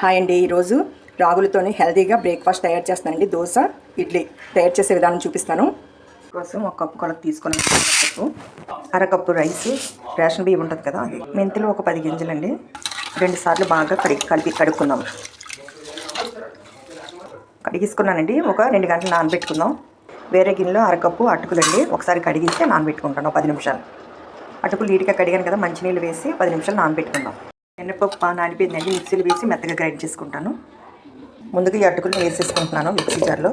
Hi అండి. ఈరోజు రాగులతోనే హెల్తీగా బ్రేక్ఫాస్ట్ తయారు చేస్తానండి దోశ ఇడ్లీ తయారు చేసే విధానం చూపిస్తాను. కోసం ఒక కప్పు కొలకు తీసుకుని కప్పు అరకప్పు రైస్ రేషన్ బియ్యం ఉంటుంది కదా అది. మెంతులు ఒక పది గింజలండి. రెండు సార్లు బాగా కడిగి కలిపి కడుక్కుందాం కడిగిసుకున్నానండి. ఒక రెండు గంటలు నానబెట్టుకుందాం. వేరే గిన్నెలో అరకప్పు అటుకులండి. ఒకసారి కడిగిస్తే నానబెట్టుకుంటాను. ఒక పది నిమిషాలు. అటుకులు నీట్గా కడిగాను కదా మంచినీళ్ళు వేసి పది నిమిషాలు నానబెట్టుకుందాం. మినపప్పు నానిపోయిందండి మిక్సీలో వేసి మెత్తగా గ్రైండ్ చేసుకుంటాను. ముందుగా ఈ అటుకులను వేసేసుకుంటున్నాను మిక్సీ జార్లో.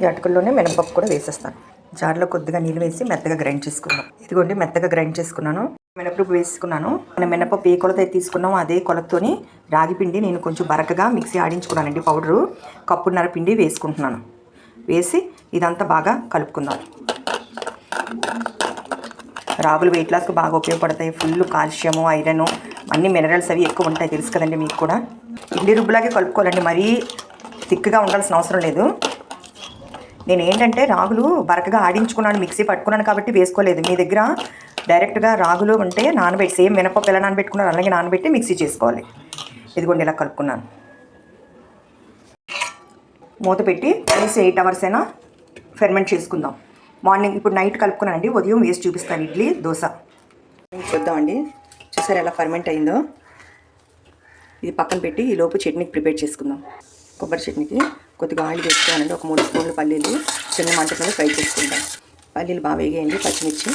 ఈ అటుకుల్లోనే మినపప్పు కూడా వేసేస్తాను. జార్లో కొద్దిగా నీళ్ళు వేసి మెత్తగా గ్రైండ్ చేసుకున్నాను ఇదిగోండి మెత్తగా గ్రైండ్ చేసుకున్నాను. మినపప్పు వేసుకున్నాను. మన మినపప్పు ఏ కొలత అయితే తీసుకున్నామో అదే కొలతతోని రాగి పిండి నేను కొంచెం బరకగా మిక్సీ ఆడించుకున్నానండి పౌడరు. కప్పున్నర పిండి వేసుకుంటున్నాను. వేసి ఇదంతా బాగా కలుపుకుందాం. రాగులు వెయిట్ లాస్కి బాగా ఉపయోగపడతాయి. ఫుల్ కాల్షియము ఐరన్ అన్ని మినరల్స్ అవి ఎక్కువ ఉంటాయి తెలుసు కదండి మీకు కూడా. ఇడ్లీ రుబ్బులాగే కలుపుకోవాలండి మరీ థిక్గా ఉండాల్సిన అవసరం లేదు. నేను ఏంటంటే రాగులు బరకగా ఆడించుకున్నాను మిక్సీ పట్టుకున్నాను కాబట్టి వేసుకోలేదు. మీ దగ్గర డైరెక్ట్గా రాగులు ఉంటే నానబెట్టి సేమ్ మినపప్పు ఎలా నానబెట్టుకున్నారు అలాగే నానబెట్టి మిక్సీ చేసుకోవాలి. ఇదిగోండి ఇలా కలుపుకున్నాను. మూత పెట్టి కనీసం ఎయిట్ అవర్స్ అయినా ఫెర్మెంట్ చేసుకుందాం. మార్నింగ్ ఇప్పుడు నైట్ కలుపుకున్నానండి ఉదయం వేసి చూపిస్తాను ఇడ్లీ దోశ. చూద్దామండి. చూసారు ఎలా ఫర్మెంట్ అయిందో? ఇది పక్కన పెట్టి ఈ లోపు చట్నీకి ప్రిపేర్ చేసుకుందాం. కొబ్బరి చట్నీకి కొద్దిగా ఆయిల్ వేసుకోవాలండి ఒక మూడు స్పూన్లు పల్లీలు చిన్న మంట మీద ఫ్రై చేసుకుంటాం పల్లీలు బాగా వేగేయండి పచ్చిమిర్చి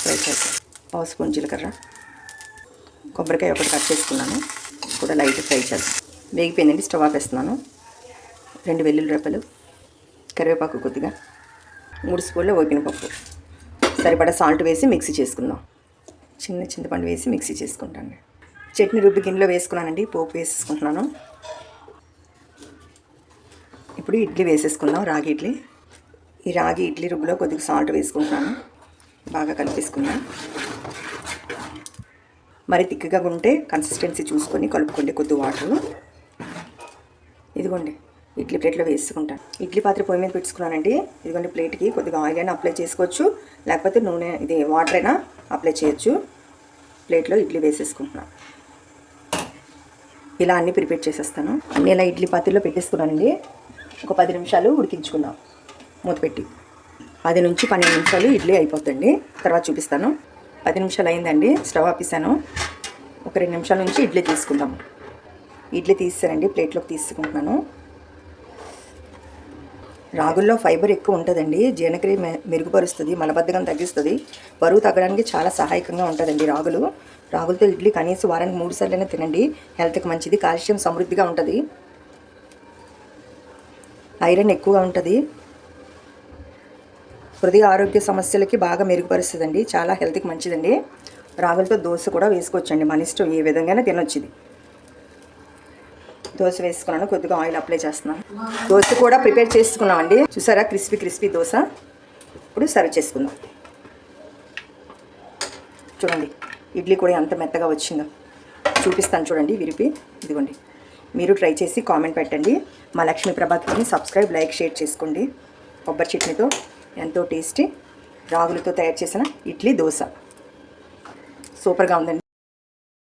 ఫ్రై చేస్తాం పావు స్పూన్ జీలకర్ర. కొబ్బరికాయ ఒకటి కట్ చేసుకున్నాను కూడా లైట్ ఫ్రై చేస్తాం వేగిపోయిందండి స్టవ్ ఆపేస్తున్నాను. రెండు వెల్లుల్లి రెప్పలు కరివేపాకు కొద్దిగా. మూడు స్పూన్ల ఓపిన పప్పు సరిపడా సాల్ట్ వేసి మిక్సీ చేసుకుందాం. చిన్న చింతపండు వేసి మిక్సీ చేసుకుంటాను. చట్నీ రుబ్బి గిన్నెలో వేసుకున్నానండి పోపు వేసేసుకుంటున్నాను. ఇప్పుడు ఇడ్లీ వేసేసుకుందాం రాగి ఇడ్లీ. ఈ రాగి ఇడ్లీ రుబ్బులో కొద్దిగా సాల్ట్ వేసుకుంటున్నాను. బాగా కలిపేసుకుందాం. మరి తిక్కగా ఉంటే కన్సిస్టెన్సీ చూసుకొని కలుపుకోండి కొద్ది వాటర్. ఇదిగోండి. ఇడ్లీ ప్లేట్లో వేసుకుంటాను. ఇడ్లీ పాత్ర పొయ్యి మీద పెట్టుకున్నానండి. ఇదిగోండి ప్లేట్కి కొద్దిగా ఆయిల్ అయినా అప్లై చేసుకోవచ్చు. లేకపోతే నూనె ఇది వాటర్ అయినా అప్లై చేయొచ్చు. ప్లేట్లో ఇడ్లీ వేసేసుకుంటున్నాను ఇలా అన్నీ ప్రిపేర్ చేసేస్తాను. అన్నీ ఇలా ఇడ్లీ పాత్రలో పెట్టేసుకున్నానండి. ఒక పది నిమిషాలు ఉడికించుకుందాం. మూత పెట్టి. పది నుంచి పన్నెండు నిమిషాలు ఇడ్లీ అయిపోతుంది తర్వాత చూపిస్తాను. పది నిమిషాలు అయిందండి. స్టవ్ ఆపేసాను ఒక రెండు నిమిషాల నుంచి ఇడ్లీ తీసుకుందాం. ఇడ్లీ తీసానండి ప్లేట్లోకి తీసుకుంటున్నాను. రాగుల్లో ఫైబర్ ఎక్కువ ఉంటుందండి. జీర్ణక్రియ మె- మెరుగుపరుస్తుంది మలబద్ధకం తగ్గిస్తుంది. బరువు తగ్గడానికి చాలా సహాయకంగా ఉంటుందండి రాగులు. రాగులతో ఇడ్లీ కనీసం వారానికి మూడు సార్లైనా తినండి. హెల్త్కి మంచిది కాల్షియం సమృద్ధిగా ఉంటుంది. ఐరన్ ఎక్కువగా ఉంటుంది. హృదయ ఆరోగ్య సమస్యలకి బాగా మెరుగుపరుస్తుందండి. చాలా హెల్త్కి మంచిదండి. రాగులతో దోశ కూడా వేసుకోవచ్చండి. మన ఇష్టం ఏ విధంగానే తినొచ్చు ఇది. దోశ వేసుకున్నాను కొద్దిగా ఆయిల్ అప్లై చేస్తున్నాను. దోశ కూడా ప్రిపేర్ చేసుకున్నామండి. చూసారా? Crispy crispy dosa. ఇప్పుడు సర్వ్ చేసుకుందాం. చూడండి ఇడ్లీ కూడా ఎంత మెత్తగా వచ్చిందో. చూపిస్తాను చూడండి విరిపి. ఇదిగోండి. మీరు ట్రై చేసి కామెంట్ పెట్టండి. మా లక్ష్మీ ప్రభాత్ని సబ్స్క్రైబ్ లైక్ షేర్ చేసుకోండి. కొబ్బరి చట్నీతో ఎంతో టేస్టీ రాగులతో తయారు చేసిన ఇడ్లీ దోశ. సూపర్గా ఉందండి.